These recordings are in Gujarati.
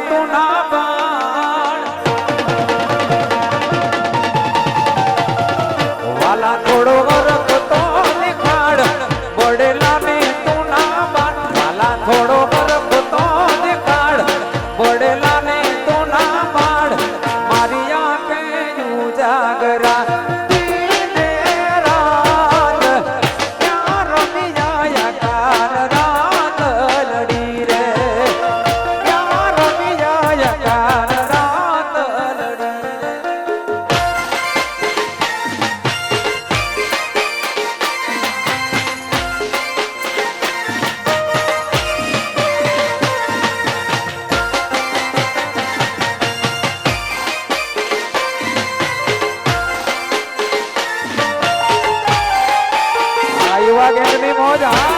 বেদনা বা આ ગેંગની મોજ? હા.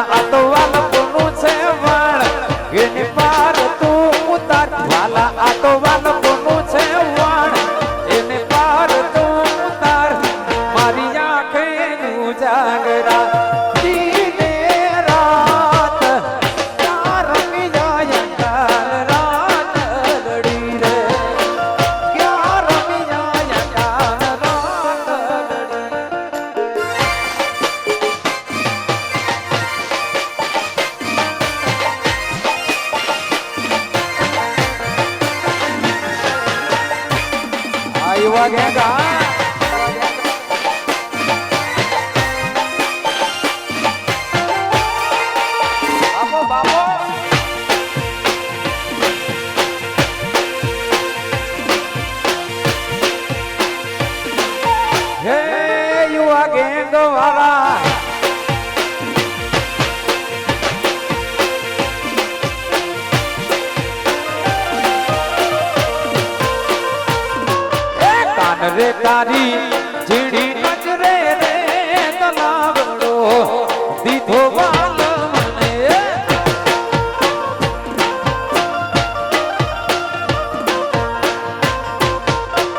Atuala वगेगा રે તારી જીણી